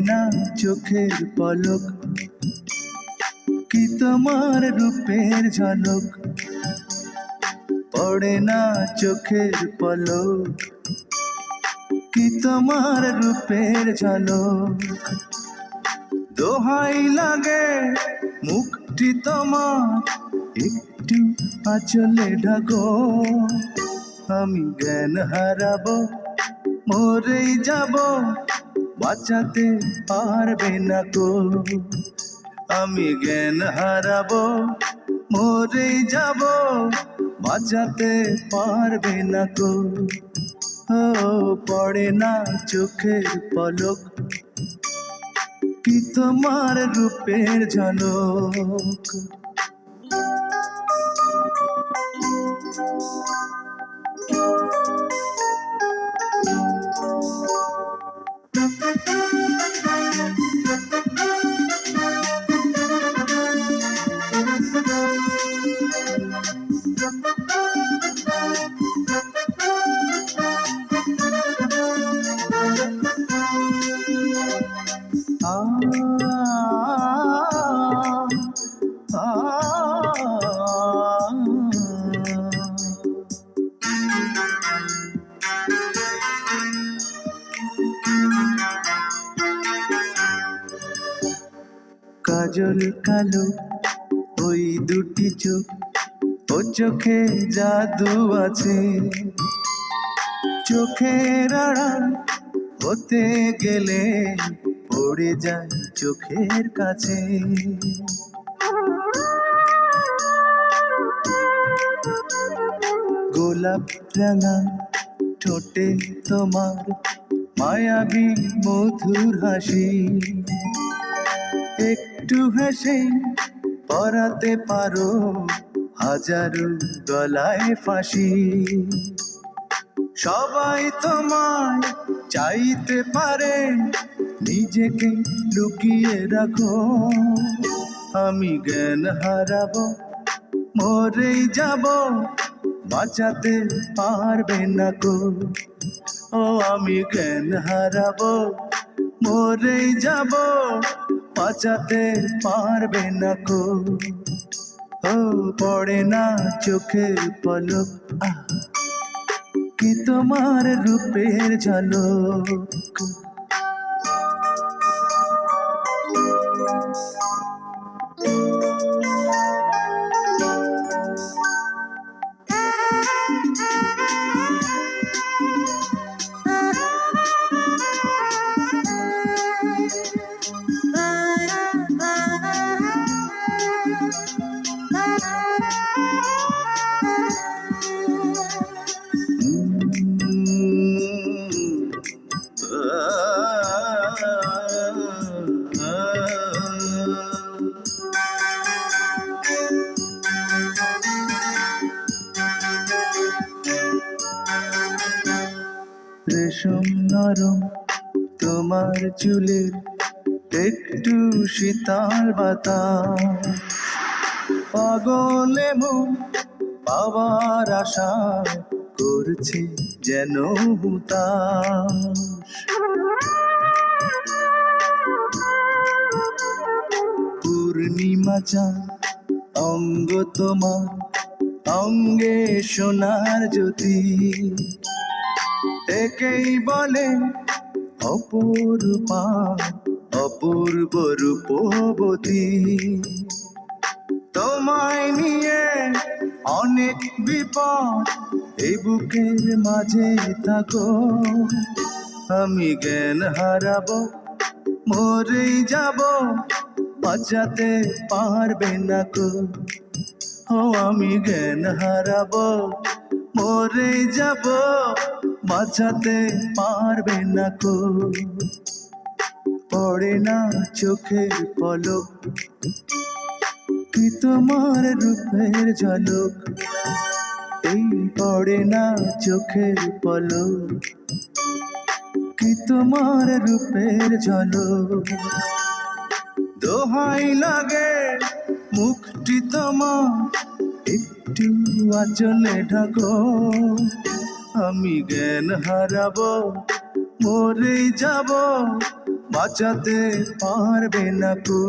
চোখের পলক, কি তোমার রূপের ঝলক? পড়ে না চোখের পলক, কি তোমার রূপের ঝলক? দোহাই লাগে মুখটি তোমার, একটু আচলে ঢাকো। আমি জ্ঞান হারাবো, মরেই যাব। বাঁচাতে পারবে না কো আমি জ্ঞান হারাবো, মরেই যাব, বাঁচাতে পারবে না কো ও, পড়ে না চোখের পলক, কি তোমার রূপের ঝলক? আ কাজল কালো, ওই দুটি চোখ, ও চোখে জাদু আছে। চোখের আড়াল হতে গেলে পড়ে যায় চোখের কাছে। গোলাপ রাঙা ঠোঁটে তোমার মায়াবী মধুর হাসি। একটু হেসে পরাতে পারো হাজারো গলায় ফাঁসি। সবাই তোমায় চাইতে পারে, নিজেকে লুকিয়ে রাখো। আমি জ্ঞান হারাবো, মরেই যাব বাঁচাতে পারবে না কো ও, আমি জ্ঞান হারাবো? মরেই যাব। বাঁচাতে পারবে না কো ও, পড়ে না চোখের পলক। কি তোমার রূপের ঝলক? রেশম নরম, তোমার চুলের একটু শীতল বাতাস। পাগলে মন পাওয়ার আশা করছে যেন হুতাশ। পূর্ণিমা চাঁদ, অঙ্গ তোমার, অঙ্গে সোনার জ্যোতি। একেই বলে অপূর্বা অপূর্ব রূপবতী। তোমায় নিয়ে অনেক বিপদ এই বুকের মাঝে থাকো। আমি জ্ঞান হারাবো, মরেই যাব, বাঁচাতে পারবে না কো। ও, আমি জ্ঞান হারাবো মরে যাব বাঁচাতে পারবে না কো। পড়ে না চোখের পলক। কি তোমার রূপের ঝলক? এই পড়ে না চোখের পলক। কি তোমার রূপের ঝলক? দোহাই লাগে মুখটি তোমার, একটু আচলে ঢাকো। আমি জ্ঞান হারাব মরে যাব, বাঁচাতে পারবে না কো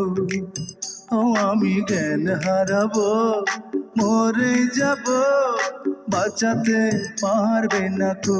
আমি জ্ঞান হারাব মরে যাব, বাঁচাতে পারবে না কো